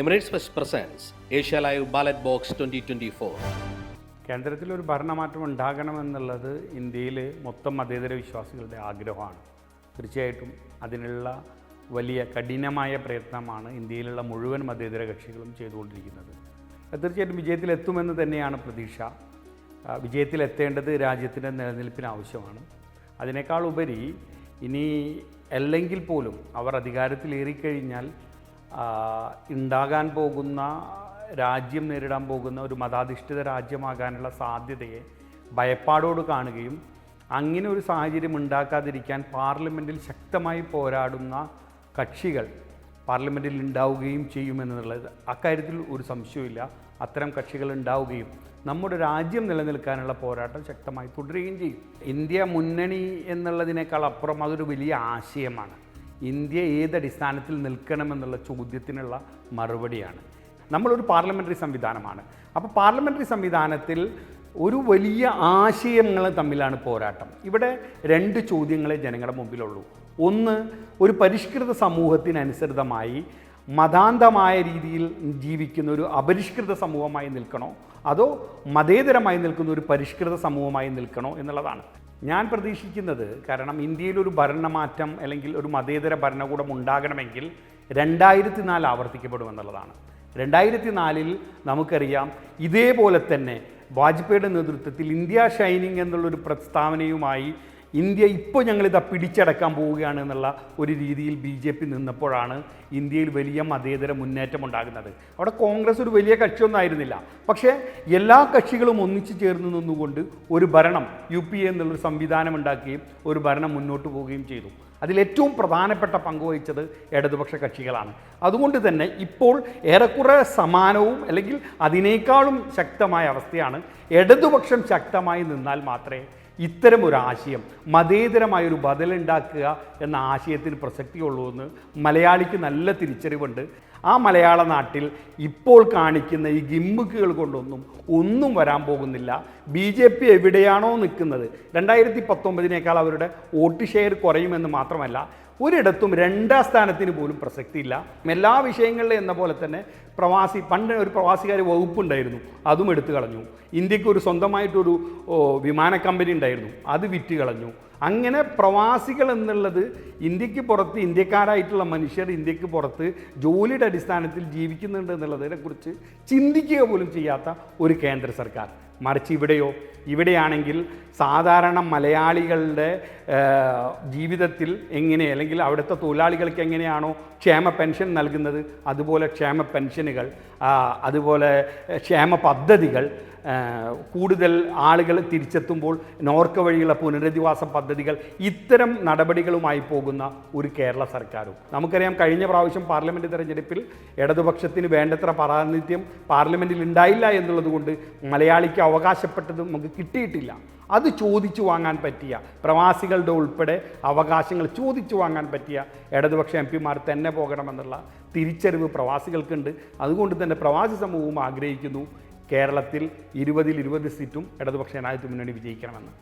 Emirates Asia live Asia Live twenty Box 2024. കേന്ദ്രത്തിലൊരു ഭരണമാറ്റം ഉണ്ടാകണമെന്നുള്ളത് ഇന്ത്യയിലെ മൊത്തം മതേതര വിശ്വാസികളുടെ ആഗ്രഹമാണ്. തീർച്ചയായിട്ടും അതിനുള്ള വലിയ കഠിനമായ പ്രയത്നമാണ് ഇന്ത്യയിലുള്ള മുഴുവൻ മതേതര കക്ഷികളും ചെയ്തുകൊണ്ടിരിക്കുന്നത്. തീർച്ചയായിട്ടും വിജയത്തിലെത്തുമെന്ന് തന്നെയാണ് പ്രതീക്ഷ. വിജയത്തിലെത്തേണ്ടത് രാജ്യത്തിന്റെ നിലനിൽപ്പിന് ആവശ്യമാണ്. അതിനേക്കാൾ ഉപരി ഇനി അല്ലെങ്കിൽ പോലും അവർ അധികാരത്തിലേറിക്കഴിഞ്ഞാൽ ഉണ്ടാകാൻ പോകുന്ന രാജ്യം നേരിടാൻ പോകുന്ന ഒരു മതാധിഷ്ഠിത രാജ്യമാകാനുള്ള സാധ്യതയെ ഭയപ്പാടോട് കാണുകയും അങ്ങനെ ഒരു സാഹചര്യം ഉണ്ടാക്കാതിരിക്കാൻ പാർലമെന്റിൽ ശക്തമായി പോരാടുന്ന കക്ഷികൾ പാർലമെന്റിൽ ഉണ്ടാവുകയും ചെയ്യുമെന്നുള്ളത് അക്കാര്യത്തിൽ ഒരു സംശയവുമില്ല. അത്തരം കക്ഷികൾ ഉണ്ടാവുകയും നമ്മുടെ രാജ്യം നിലനിൽക്കാനുള്ള പോരാട്ടം ശക്തമായി തുടരുകയും ചെയ്യും. ഇന്ത്യ മുന്നണി എന്നുള്ളതിനേക്കാൾ അപ്പുറം അതൊരു വലിയ ആശയമാണ്. ഇന്ത്യ ഏത് അടിസ്ഥാനത്തിൽ നിൽക്കണമെന്നുള്ള ചോദ്യത്തിനുള്ള മറുപടിയാണ്. നമ്മളൊരു പാർലമെന്ററി സംവിധാനമാണ്. അപ്പോൾ പാർലമെന്ററി സംവിധാനത്തിൽ ഒരു വലിയ ആശയങ്ങൾ തമ്മിലാണ് പോരാട്ടം. ഇവിടെ രണ്ട് ചോദ്യങ്ങളെ ജനങ്ങളുടെ മുമ്പിലുള്ളൂ. ഒന്ന് ഒരു പരിഷ്കൃത സമൂഹത്തിനനുസൃതമായി മതാന്തമായ രീതിയിൽ ജീവിക്കുന്ന ഒരു അപരിഷ്കൃത സമൂഹമായി നിൽക്കണോ? അതോ മതേതരമായി നിൽക്കുന്ന ഒരു പരിഷ്കൃത സമൂഹമായി നിൽക്കണോ എന്നുള്ളതാണ്. ഞാൻ പ്രതീക്ഷിക്കുന്നത് കാരണം ഇന്ത്യയിൽ ഒരു ഭരണമാറ്റം അല്ലെങ്കിൽ ഒരു മതേതര ഭരണകൂടം ഉണ്ടാകണമെങ്കിൽ രണ്ടായിരത്തി നാല് ആവർത്തിക്കപ്പെടുമെന്നുള്ളതാണ് രണ്ടായിരത്തി നാലിൽ നമുക്കറിയാം ഇതേപോലെ തന്നെ വാജ്പേയിയുടെ നേതൃത്വത്തിൽ ഇന്ത്യ ഷൈനിങ് എന്നുള്ളൊരു പ്രസ്താവനയുമായി ഇന്ത്യ ഇപ്പോൾ ഞങ്ങളിതാ പിടിച്ചടക്കാൻ പോവുകയാണ് എന്നുള്ള ഒരു രീതിയിൽ ബി ജെ പി നിന്നപ്പോഴാണ് ഇന്ത്യയിൽ വലിയ മതേതര മുന്നേറ്റം ഉണ്ടാകുന്നത്. അവിടെ കോൺഗ്രസ് ഒരു വലിയ കക്ഷിയൊന്നും ആയിരുന്നില്ല. പക്ഷേ എല്ലാ കക്ഷികളും ഒന്നിച്ചു ചേർന്ന് നിന്നുകൊണ്ട് ഒരു ഭരണം യു പി എ എന്നുള്ളൊരു സംവിധാനം ഉണ്ടാക്കുകയും ഒരു ഭരണം മുന്നോട്ട് പോവുകയും ചെയ്തു. അതിലേറ്റവും പ്രധാനപ്പെട്ട പങ്കുവഹിച്ചത് ഇടതുപക്ഷ കക്ഷികളാണ്. അതുകൊണ്ട് തന്നെ ഇപ്പോൾ ഏറെക്കുറെ സമാനവും അല്ലെങ്കിൽ അതിനേക്കാളും ശക്തമായ അവസ്ഥയാണ് ഇടതുപക്ഷം ശക്തമായി നിന്നാൽ മാത്രമേ ഇത്തരം ഒരു ആശയം മതേതരമായൊരു ബദലുണ്ടാക്കുക എന്ന ആശയത്തിന് പ്രസക്തിയുള്ളൂ എന്ന് മലയാളിക്ക് നല്ല തിരിച്ചറിവുണ്ട്. ആ മലയാള നാട്ടിൽ ഇപ്പോൾ കാണിക്കുന്ന ഈ ഗിമ്മുക്കുകൾ കൊണ്ടൊന്നും ഒന്നും വരാൻ പോകുന്നില്ല. ബി ജെ പി എവിടെയാണോ നിൽക്കുന്നത്? രണ്ടായിരത്തി പത്തൊമ്പതിനേക്കാൾ അവരുടെ വോട്ട് ഷെയർ കുറയുമെന്ന് മാത്രമല്ല ഒരിടത്തും രണ്ടാം സ്ഥാനത്തിന് പോലും പ്രസക്തിയില്ല. എല്ലാ വിഷയങ്ങളിലും എന്ന പോലെ തന്നെ പ്രവാസി പണ്ട് ഒരു പ്രവാസികാര് വകുപ്പുണ്ടായിരുന്നു. അതും എടുത്തു കളഞ്ഞു. ഇന്ത്യയ്ക്ക് ഒരു സ്വന്തമായിട്ടൊരു വിമാന കമ്പനി ഉണ്ടായിരുന്നു. അത് വിറ്റ് കളഞ്ഞു. അങ്ങനെ പ്രവാസികൾ എന്നുള്ളത് ഇന്ത്യയ്ക്ക് പുറത്ത് ഇന്ത്യക്കാരായിട്ടുള്ള മനുഷ്യർ ഇന്ത്യയ്ക്ക് പുറത്ത് ജോലിയുടെ അടിസ്ഥാനത്തിൽ ജീവിക്കുന്നുണ്ട് എന്നുള്ളതിനെക്കുറിച്ച് ചിന്തിക്കുക പോലും ചെയ്യാത്ത ഒരു കേന്ദ്ര സർക്കാർ. മറിച്ച് ഇവിടെയോ? ഇവിടെയാണെങ്കിൽ സാധാരണ മലയാളികളുടെ ജീവിതത്തിൽ എങ്ങനെ അല്ലെങ്കിൽ അവിടുത്തെ തൊഴിലാളികൾക്ക് എങ്ങനെയാണോ ക്ഷേമ പെൻഷൻ നൽകുന്നത് അതുപോലെ ക്ഷേമ പെൻഷനുകൾ അതുപോലെ ക്ഷേമ പദ്ധതികൾ കൂടുതൽ ആളുകൾ തിരിച്ചെത്തുമ്പോൾ നോർക്ക വഴിയുള്ള പുനരധിവാസ പദ്ധതികൾ ഇത്തരം നടപടികളുമായി പോകുന്ന ഒരു കേരള സർക്കാരും. നമുക്കറിയാം കഴിഞ്ഞ പ്രാവശ്യം പാർലമെന്റ് തെരഞ്ഞെടുപ്പിൽ ഇടതുപക്ഷത്തിന് വേണ്ടത്ര പ്രാതിനിധ്യം പാർലമെന്റിൽ ഉണ്ടായില്ല എന്നുള്ളതുകൊണ്ട് മലയാളിക്ക് അവകാശപ്പെട്ടത് നമുക്ക് കിട്ടിയിട്ടില്ല. അത് ചോദിച്ചു വാങ്ങാൻ പറ്റിയ പ്രവാസികളുടെ ഉൾപ്പെടെ അവകാശങ്ങൾ ചോദിച്ചു വാങ്ങാൻ പറ്റിയ ഇടതുപക്ഷ എം പിമാർ തന്നെ പോകണമെന്നുള്ള തിരിച്ചറിവ് പ്രവാസികൾക്കുണ്ട്. അതുകൊണ്ട് തന്നെ പ്രവാസി സമൂഹവും ആഗ്രഹിക്കുന്നു കേരളത്തിൽ ഇരുപതിൽ ഇരുപത് സീറ്റും ഇടതുപക്ഷ ജനാധിപത്യ മുന്നണി വിജയിക്കണമെന്ന്.